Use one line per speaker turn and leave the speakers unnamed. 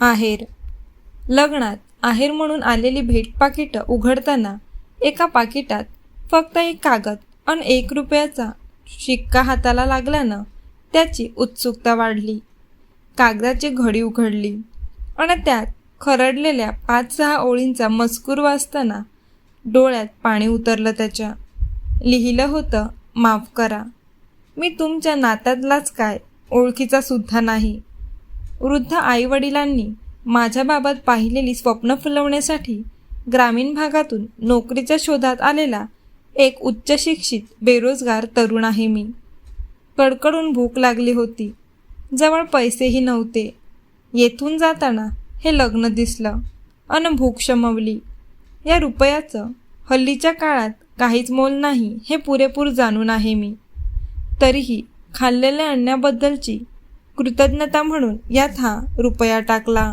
आहेर. लग्नात आहेर म्हणून आलेली भेट पाकिटं उघडताना एका पाकिटात फक्त एक कागद आणि एक रुपयाचा शिक्का हाताला लागल्यानं त्याची उत्सुकता वाढली. कागदाची घडी उघडली आणि त्यात खरडलेल्या पाच सहा ओळींचा मजकूर वाचताना डोळ्यात पाणी उतरलं त्याच्या. लिहिलं होतं माफ करा. मी तुमच्या नात्यातलाच काय ओळखीचा सुद्धा नाही. वृद्ध आईवडिलांनी माझ्याबाबत पाहिलेली स्वप्न फुलवण्यासाठी ग्रामीण भागातून नोकरीच्या शोधात आलेला एक उच्चशिक्षित बेरोजगार तरुण आहे मी. कडकडून भूक लागली होती. जवळ पैसेही नव्हते. येथून जाताना हे लग्न दिसलं अन भूक शमवली. या रुपयाचं हल्लीच्या काळात काहीच मोल नाही हे पुरेपूर जाणून आहे मी. तरीही खाल्लेल्या अन्नाबद्दलची कृतज्ञता म्हणून यात हा रुपया टाकला.